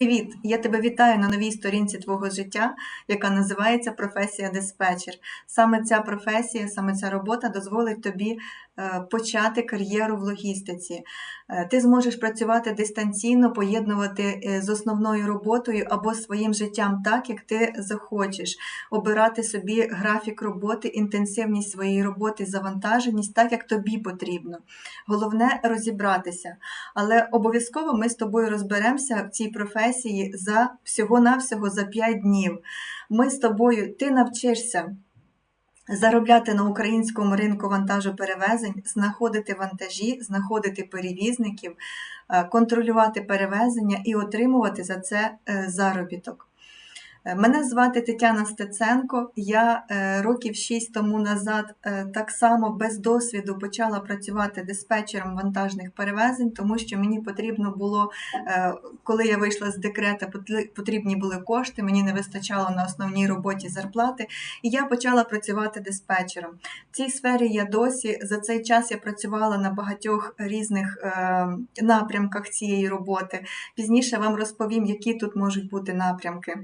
Привіт! Я тебе вітаю на новій сторінці твого життя, яка називається професія диспетчер. Саме ця професія, саме ця робота дозволить тобі е, почати кар'єру в логістиці. Е, Ти зможеш працювати дистанційно, поєднувати е, з основною роботою або своїм життям так, як ти захочеш, обирати собі графік роботи, інтенсивність своєї роботи, завантаженість так, як тобі потрібно. Головне розібратися. Але обов'язково ми з тобою розберемося в цій професії за всього-навсього за 5 днів. Ми з тобою, ти навчишся заробляти на українському ринку вантажу перевезень, знаходити вантажі, знаходити перевізників, е, контролювати перевезення і отримувати за це е, заробіток. Е, Мене звати Тетяна Стеценко. Я е, років 6 тому назад е, так само без досвіду почала працювати диспетчером вантажних перевезень, тому що мені потрібно було, коли я вийшла з декрета, потрібні були кошти, мені не вистачало на основній роботі зарплати, і я почала працювати диспетчером. В цій сфері я досі за цей час я працювала на багатьох різних напрямках цієї роботи. Пізніше вам розповім, які тут можуть бути напрямки.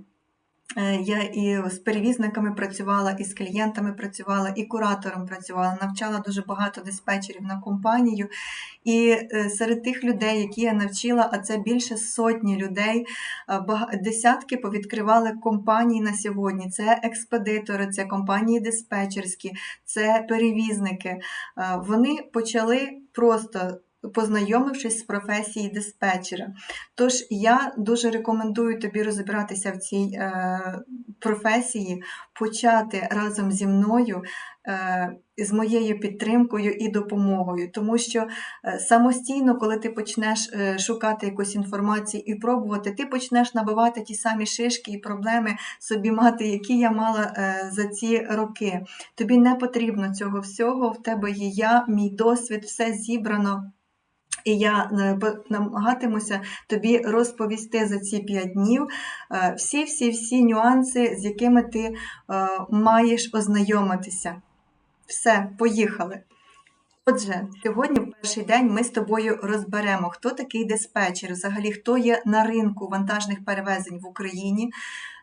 Е, Я і з перевізниками працювала, і з клієнтами працювала, і куратором працювала, навчала дуже багато диспетчерів на компанію. І е, серед тих людей, які я навчила, а це більше сотні людей, е, десятки повідкривали компанії на сьогодні. Це експедитори, це компанії диспетчерські, це перевізники. Вони почали просто. Познайомившись з професією диспетчера. Тож я дуже рекомендую тобі розібратися в цій е, професії, почати разом зі мною, з моєю підтримкою і допомогою. Тому що е, самостійно, коли ти почнеш е, шукати якусь інформацію і пробувати, ти почнеш набивати ті самі шишки і проблеми собі мати, які я мала е, за ці роки. Тобі не потрібно цього всього, в тебе є я, мій досвід, все зібрано. І я е, намагатимуся тобі розповісти за ці 5 днів всі-всі-всі нюанси, з якими ти е, маєш ознайомитися. Все, поїхали. Отже, сьогодні, в перший день, ми з тобою розберемо, хто такий диспетчер, взагалі хто є на ринку вантажних перевезень в Україні,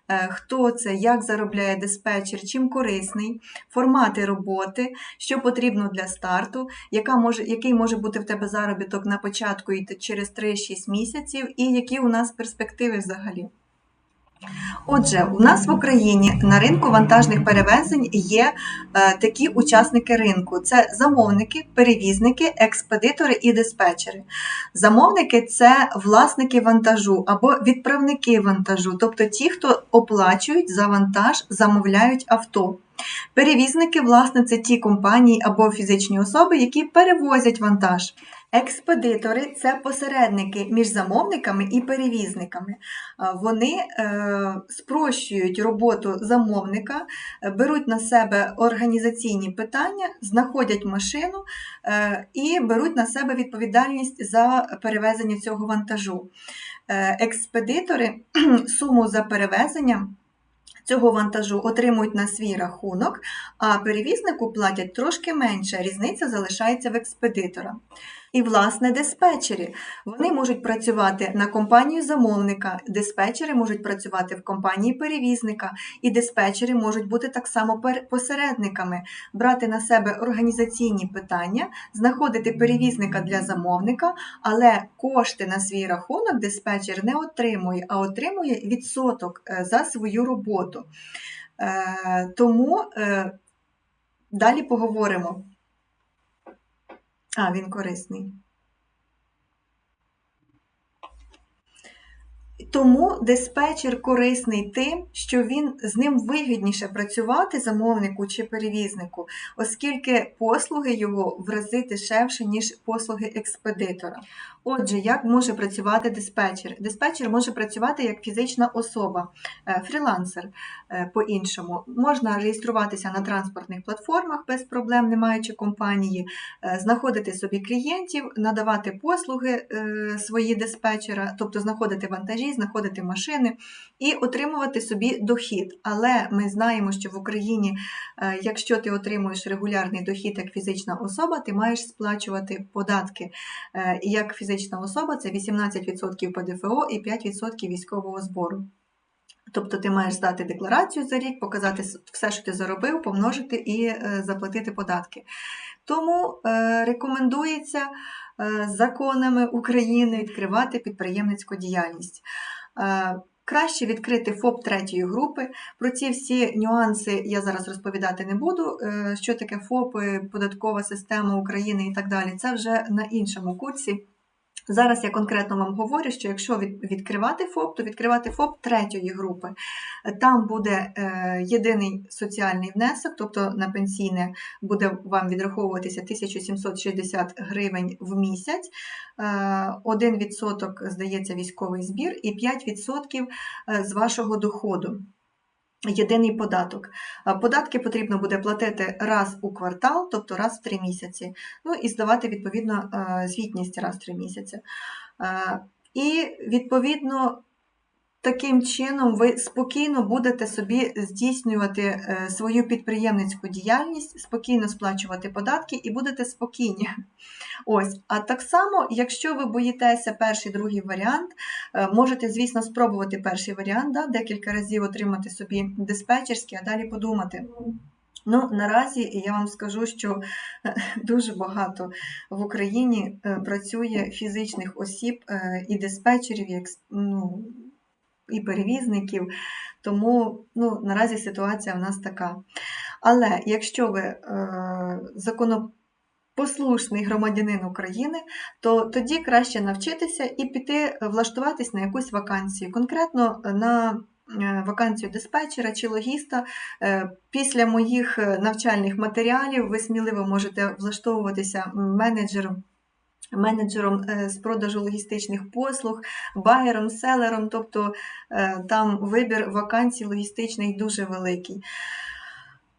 е, хто це, як заробляє диспетчер, чим корисний, формати роботи, що потрібно для старту, яка може, який може бути в тебе заробіток на початку і через 3-6 місяців, і які у нас перспективи взагалі. Отже, у нас в Україні на ринку вантажних перевезень є е, такі учасники ринку: це замовники, перевізники, експедитори і диспетчери. Замовники це власники вантажу або відправники вантажу, тобто ті, хто оплачують за вантаж, замовляють авто. Перевізники, власне, це ті компанії або фізичні особи, які перевозять вантаж. Експедитори це посередники між замовниками і перевізниками. Вони е, спрощують роботу замовника, е, беруть на себе організаційні питання, знаходять машину е, і беруть на себе відповідальність за перевезення цього вантажу. Е, Експедитори суму за перевезення. Цього вантажу отримують на свій рахунок, а перевізнику платять трошки менше. Різниця залишається в експедитора. І, власне, диспетчері. Вони можуть працювати на компанію замовника, диспетчери можуть працювати в компанії перевізника, і диспетчери можуть бути так само посередниками, брати на себе організаційні питання, знаходити перевізника для замовника, але кошти на свій рахунок диспетчер не отримує, а отримує відсоток е, за свою роботу. Е, Тому е, далі поговоримо. А, він корисний. Тому диспетчер корисний тим, що він з ним вигідніше працювати замовнику чи перевізнику, оскільки послуги його в рази дешевше, ніж послуги експедитора. Отже, як може працювати диспетчер? Диспетчер може працювати як фізична особа, е, фрілансер е, по-іншому. Можна реєструватися на транспортних платформах без проблем, не маючи компанії, е, знаходити собі клієнтів, надавати послуги свої диспетчера, тобто знаходити вантажі, знаходити машини і отримувати собі дохід. Але ми знаємо, що в Україні, е, якщо ти отримуєш регулярний дохід як фізична особа, ти маєш сплачувати податки. Е, як фізична особа це 18% ПДФО і 5% військового збору. Тобто ти маєш здати декларацію за рік, показати все, що ти заробив, помножити і е, заплатити податки. Тому рекомендується законами України відкривати підприємницьку діяльність. Е, Краще відкрити ФОП третьої групи. Про ці всі нюанси я зараз розповідати не буду. Е, Що таке ФОП, податкова система України і так далі. Це вже на іншому курсі. Зараз я конкретно вам говорю, що якщо від- відкривати ФОП, то відкривати ФОП третьої групи. Там буде е, єдиний соціальний внесок, тобто на пенсійне буде вам відраховуватися 1760 гривень в місяць, е, 1% здається військовий збір і 5% е, з вашого доходу. Єдиний податок. Податки потрібно буде платити раз у квартал, тобто раз в три місяці. Ну і здавати відповідно е, звітність раз в три місяці. Е, І відповідно таким чином ви спокійно будете собі здійснювати е, свою підприємницьку діяльність, спокійно сплачувати податки і будете спокійні. Ось, а так само, якщо ви боїтеся перший, другий варіант, е, можете, звісно, спробувати перший варіант, да, декілька разів отримати собі диспетчерський, а далі подумати. Ну, наразі я вам скажу, що е, дуже багато в Україні працює фізичних осіб і диспетчерів, екс- ну, і перевізників. Тому ну, наразі ситуація в нас така. Але якщо ви е, законопослушний громадянин України, то тоді краще навчитися і піти влаштуватись на якусь вакансію, конкретно на е, вакансію диспетчера чи логіста. Е, Після моїх е, навчальних матеріалів ви сміливо можете влаштовуватися менеджером. Менеджером е, з продажу логістичних послуг, байером, селером, тобто е, там вибір вакансій логістичний дуже великий.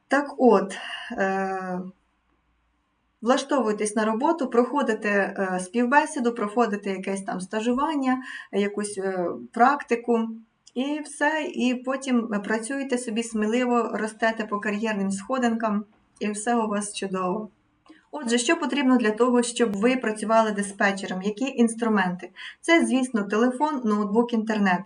Так от, е, влаштовуйтесь на роботу, проходите співбесіду, проходите якесь там стажування, якусь практику. І все, і потім працюєте собі сміливо, ростете по кар'єрним сходинкам, і все у вас чудово. Отже, що потрібно для того, щоб ви працювали диспетчером? Які інструменти? Це, звісно, телефон, ноутбук, інтернет.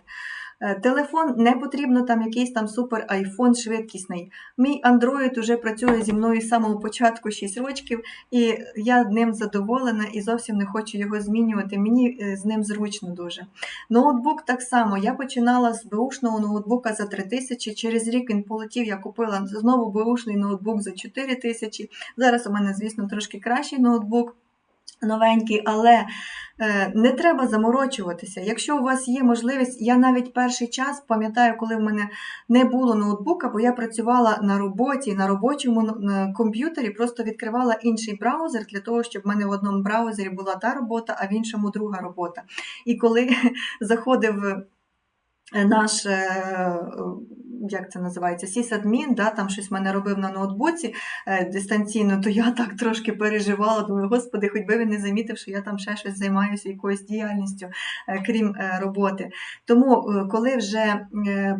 Е, Телефон не потрібно там якийсь там супер айфон швидкісний. Мій Android уже працює зі мною з самого початку 6 років, і я ним задоволена і зовсім не хочу його змінювати. Мені е, з ним зручно дуже. Ноутбук так само. Я починала з беушного ноутбука за 3 тисячі. Через рік він полетів, я купила знову беушний ноутбук за 4 тисячі. Зараз у мене, звісно, трошки кращий ноутбук. Новенький, але е, не треба заморочуватися. Якщо у вас є можливість, я навіть перший час пам'ятаю, коли в мене не було ноутбука, бо я працювала на роботі, на робочому е, комп'ютері, просто відкривала інший браузер для того, щоб в мене в одному браузері була та робота, а в іншому друга робота. І коли заходив е, наш. Як це називається? Сісадмін, да, там щось в мене робив на ноутбуці е, дистанційно, то я так трошки переживала. Думаю, господи, хоч би він не замітив, що я там ще щось займаюся якоюсь діяльністю, е, крім е, роботи. Тому, коли вже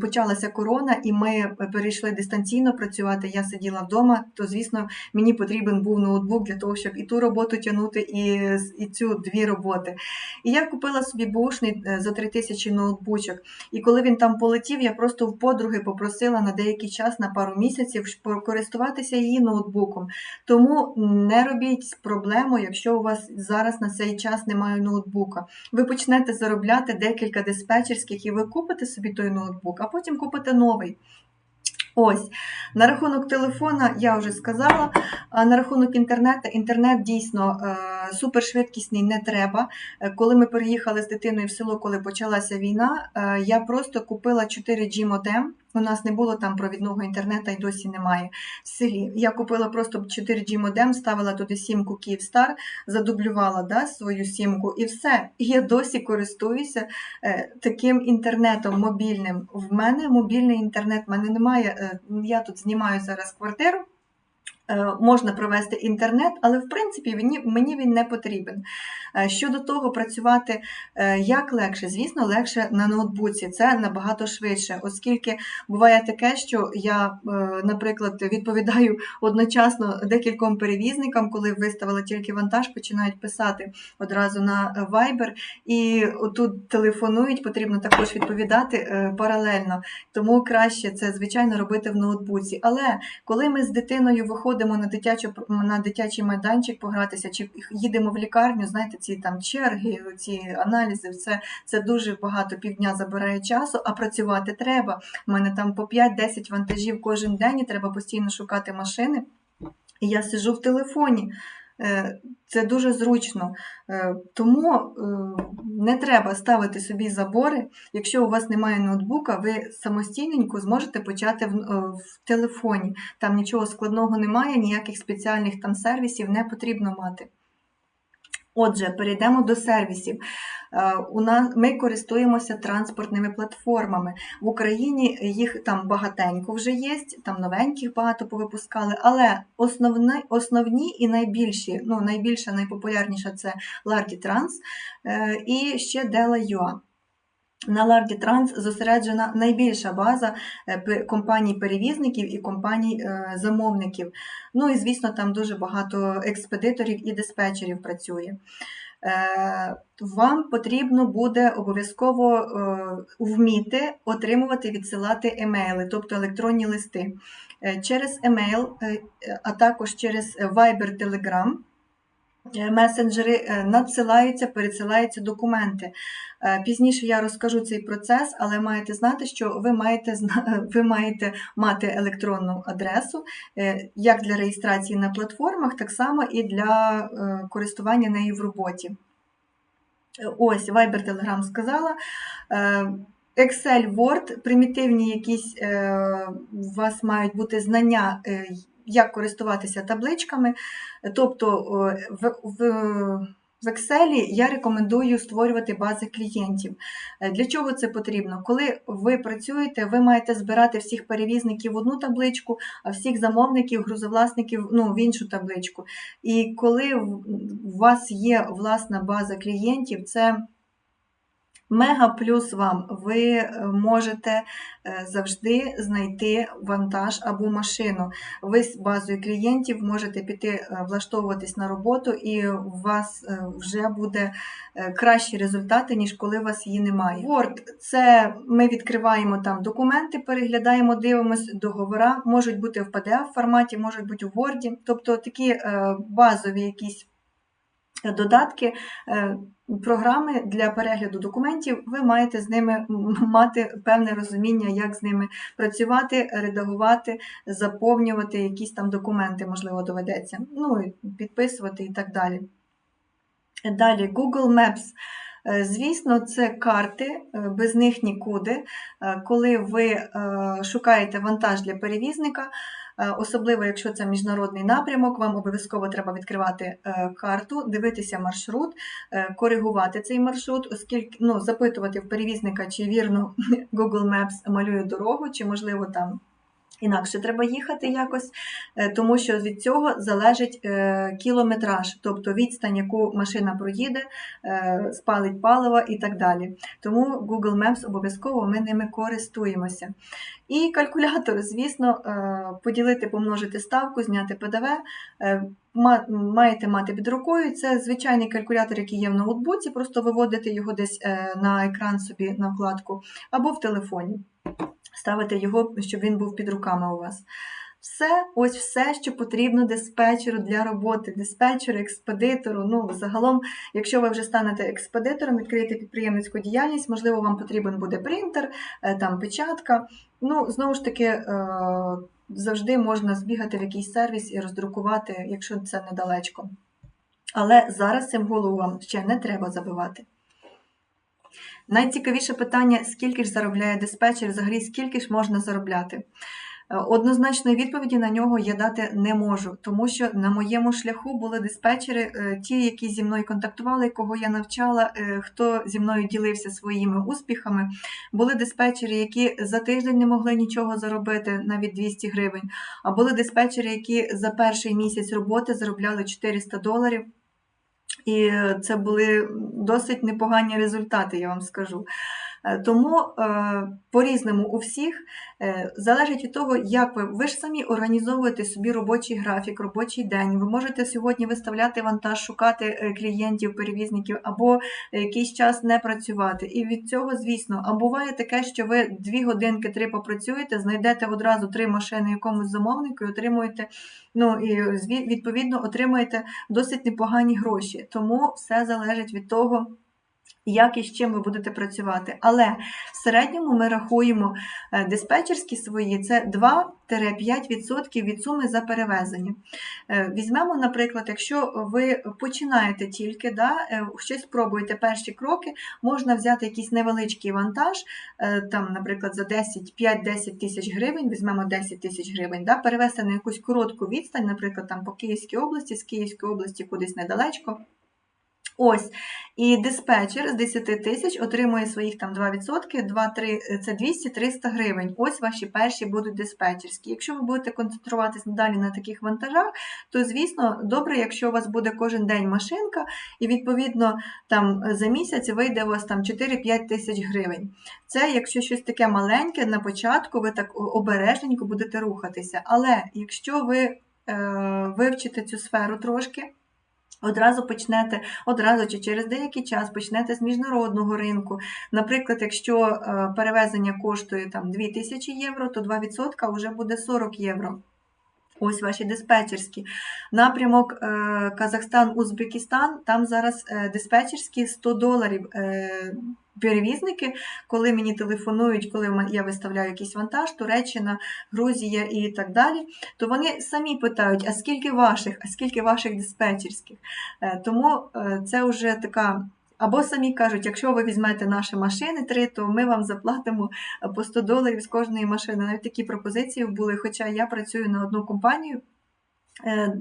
почалася корона, і ми перейшли дистанційно працювати, я сиділа вдома, то звісно мені потрібен був ноутбук для того, щоб і ту роботу тягнути, і, і цю дві роботи. І я купила собі бушний за 3 тисячі ноутбучок. І коли він там полетів, я просто в подруги попросила на деякий час, на пару місяців, користуватися її ноутбуком. Тому не робіть проблему, якщо у вас зараз на цей час немає ноутбука. Ви почнете заробляти декілька диспетчерських і ви купите собі той ноутбук, а потім купите новий. Ось, на рахунок телефона я вже сказала. На рахунок інтернету, інтернет дійсно е, супершвидкісний не треба. Е, Коли ми переїхали з дитиною в село, коли почалася війна, е, я просто купила 4G модем. У нас не було там провідного інтернету і досі немає в селі. Я купила просто 4G модем, ставила туди сімку Київстар, задублювала да, свою сімку і все. Я досі користуюся е, таким інтернетом мобільним. В мене мобільний інтернет, в мене немає. е, Я тут знімаю зараз квартиру. Е, Можна провести інтернет, але в принципі мені, він не потрібен. Е, Щодо того, працювати е, як легше, звісно, легше на ноутбуці. Це набагато швидше, оскільки буває таке, що я, наприклад, відповідаю одночасно декільком перевізникам, коли виставила тільки вантаж, починають писати одразу на Viber, і тут телефонують, потрібно також відповідати паралельно. Тому краще це, звичайно, робити в ноутбуці. Але коли ми з дитиною виходимо на дитячу на дитячий майданчик погратися, чи їдемо в лікарню, знаєте, ці там черги, ці аналізи, це, це дуже багато півдня забирає часу, а працювати треба. У мене там по 5-10 вантажів кожен день, і треба постійно шукати машини. І я сижу в телефоні. Е, Це дуже зручно. Е, Тому е, не треба ставити собі забори. Якщо у вас немає ноутбука, ви самостійненько зможете почати в, телефоні. Там нічого складного немає, ніяких спеціальних там сервісів не потрібно мати. Отже, перейдемо до сервісів. Е, У нас ми користуємося транспортними платформами. В Україні їх там багатенько вже є, там новеньких багато повипускали, але основні, основні і найбільші, ну найбільша, найпопулярніша це Lardy Trans е, і ще Dela.ua. На Lardy Trans зосереджена найбільша база е, компаній-перевізників і компаній-замовників. Ну і звісно, там дуже багато експедиторів і диспетчерів працює. Е, Вам потрібно буде обов'язково е, вміти отримувати, відсилати емейли, тобто електронні листи. Е, Через емейл, е, а також через Viber Telegram е, месенджери е, надсилаються, пересилаються документи. Е, Пізніше я розкажу цей процес, але маєте знати, що ви маєте, ви маєте мати електронну адресу е, як для реєстрації на платформах, так само і для е, користування нею в роботі. Е, Ось Viber Telegram сказала. Е, Excel, Word, примітивні якісь е, у вас мають бути знання, е, як користуватися табличками. Тобто в, в, в Excel я рекомендую створювати бази клієнтів. Е, Для чого це потрібно? Коли ви працюєте, ви маєте збирати всіх перевізників в одну табличку, а всіх замовників, грузовласників ну, в іншу табличку. І коли у вас є власна база клієнтів, це мега плюс вам. Ви е, можете е, завжди знайти вантаж або машину. Ви з базою клієнтів можете піти е, влаштовуватись на роботу, і у вас вже буде кращі результати, ніж коли у вас її немає. Word – це ми відкриваємо там документи, переглядаємо, дивимось договора, можуть бути в PDF форматі, можуть бути у Word, тобто такі базові якісь додатки. е, Програми для перегляду документів, ви маєте з ними мати певне розуміння, як з ними працювати, редагувати, заповнювати якісь там документи, можливо, доведеться. Ну, і підписувати і так далі. Далі Google Maps. Е, Звісно, це карти, е, без них нікуди. Коли ви шукаєте вантаж для перевізника, особливо якщо це міжнародний напрямок, вам обов'язково треба відкривати е, карту, дивитися маршрут, е, коригувати цей маршрут, оскільки ну, запитувати в перевізника, чи вірно Google Maps малює дорогу, чи можливо там. Інакше треба їхати якось, е, тому що від цього залежить е, кілометраж, тобто відстань, яку машина проїде, е, спалить паливо і так далі. Тому Google Maps обов'язково ми ними користуємося. І калькулятор, звісно, поділити, помножити ставку, зняти ПДВ. Маєте мати під рукою. Це звичайний калькулятор, який є в ноутбуці, просто виводите його десь на екран собі на вкладку або в телефоні. Ставите його, щоб він був під руками у вас. Все, ось все, що потрібно диспетчеру для роботи, диспетчеру, експедитору. Ну, загалом, якщо ви вже станете експедитором, відкриєте підприємницьку діяльність, можливо, вам потрібен буде принтер, е, там печатка. Ну, знову ж таки, е, завжди можна збігати в якийсь сервіс і роздрукувати, якщо це недалечко. Але зараз цим голову вам ще не треба забивати. Найцікавіше питання: скільки ж заробляє диспетчер, взагалі скільки ж можна заробляти? Е, Однозначної відповіді на нього я дати не можу, тому що на моєму шляху були диспетчери, е, ті, які зі мною контактували, кого я навчала, е, хто зі мною ділився своїми успіхами. Були диспетчери, які за тиждень не могли нічого заробити, навіть 200 гривень. А були диспетчери, які за перший місяць роботи заробляли 400 доларів. І це були досить непогані результати, я вам скажу. Е, Тому е, по-різному у всіх е, залежить від того, як ви. Ви ж самі організовуєте собі робочий графік, робочий день. Ви можете сьогодні виставляти вантаж, шукати клієнтів, перевізників, або якийсь час не працювати. І від цього, звісно, а буває таке, що ви дві годинки, три попрацюєте, знайдете одразу три машини якомусь замовнику і отримуєте. Ну і відповідно отримуєте досить непогані гроші. Тому все залежить від того, як і з чим ви будете працювати. Але в середньому ми рахуємо е, диспетчерські свої це 2-5% від суми за перевезення. Е, Візьмемо, наприклад, якщо ви починаєте тільки, да, е, щось пробуєте перші кроки, можна взяти якийсь невеличкий вантаж, там, наприклад, за 10, 5-10 тисяч гривень, візьмемо 10 тисяч гривень, да, перевести на якусь коротку відстань, наприклад, там по Київській області, з Київської області кудись недалечко. Ось, і диспетчер з 10 тисяч отримує своїх там 2%, 2-3, це 200-300 гривень. Ось ваші перші будуть диспетчерські. Якщо ви будете концентруватись надалі на таких вантажах, то звісно добре, якщо у вас буде кожен день машинка, і відповідно там за місяць вийде у вас там 4-5 тисяч гривень. Це якщо щось таке маленьке на початку, ви так обережненько будете рухатися. Але якщо ви е, вивчите цю сферу трошки. Одразу почнете, одразу чи через деякий час почнете з міжнародного ринку. Наприклад, якщо е, перевезення коштує там 2000 євро, то 2% вже буде 40 євро. Ось ваші диспетчерські. Напрямок е, Казахстан-Узбекистан, там зараз е, диспетчерські 100 доларів. Перевізники, коли мені телефонують, коли я виставляю якийсь вантаж, Туреччина, Грузія і так далі, то вони самі питають, а скільки ваших, а скільки ваших диспетчерських. Е, Тому е, це вже така. Або самі кажуть, якщо ви візьмете наші машини три, то ми вам заплатимо е, по 100 доларів з кожної машини. Навіть такі пропозиції були. Хоча я працюю на одну компанію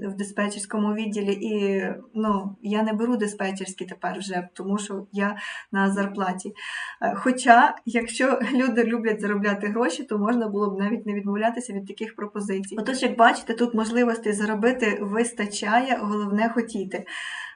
в диспетчерському відділі, і ну, я не беру диспетчерські тепер вже, тому що я на зарплаті. Е, Хоча, якщо люди люблять заробляти гроші, то можна було б навіть не відмовлятися від таких пропозицій. Отож, як бачите, тут можливостей заробити вистачає, головне хотіти.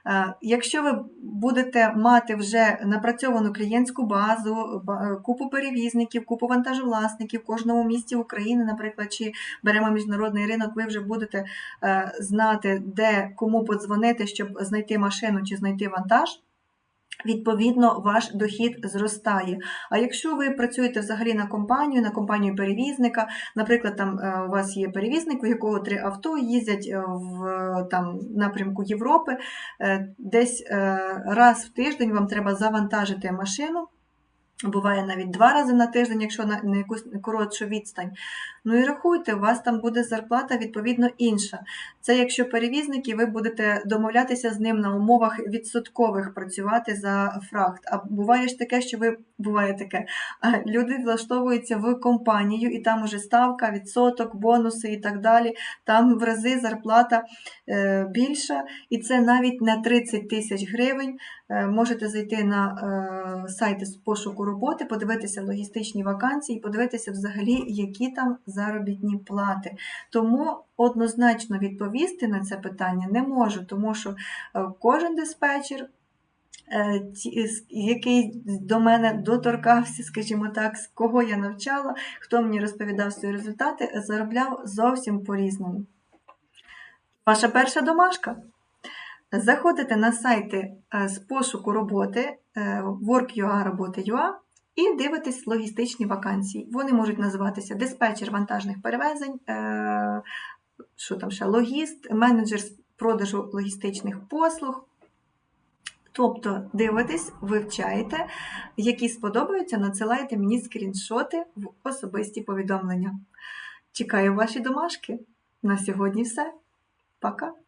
Е, Якщо ви будете мати вже напрацьовану клієнтську базу, е, купу перевізників, купу вантажовласників в кожному місті України, наприклад, чи беремо міжнародний ринок, ви вже будете е, знати, де кому подзвонити, щоб знайти машину чи знайти вантаж. Відповідно, ваш дохід зростає. А якщо ви працюєте взагалі на компанію, на компанію перевізника, наприклад, там е, у вас є перевізник, у якого три авто їздять е, в там, напрямку Європи, е, десь раз в тиждень вам треба завантажити машину. Буває навіть два рази на тиждень, якщо на якусь коротшу відстань. Ну і рахуйте, у вас там буде зарплата відповідно інша. Це якщо перевізники, ви будете домовлятися з ним на умовах відсоткових працювати за фрахт. А буває ж таке, що ви буває таке. Люди влаштовуються в компанію, і там уже ставка, відсоток, бонуси і так далі. Там в рази зарплата е, більша, і це навіть не 30 тисяч гривень. Е, Можете зайти на е, сайти з пошуку роботи, подивитися логістичні вакансії, подивитися взагалі, які там заробітні плати. Тому однозначно відповісти на це питання не можу, тому що е, кожен диспетчер. е, Який до мене доторкався, скажімо так, з кого я навчала, хто мені розповідав свої результати, заробляв зовсім по-різному. Ваша перша домашка. Заходите на сайти е, з пошуку роботи Work.ua, роботи.ua і дивитесь логістичні вакансії. Вони можуть називатися диспетчер вантажних перевезень, що там ще логіст, менеджер з продажу логістичних послуг. Тобто дивитесь, вивчаєте, які сподобаються, надсилайте мені скріншоти в особисті повідомлення. Чекаю ваші домашки. На сьогодні все. Пока!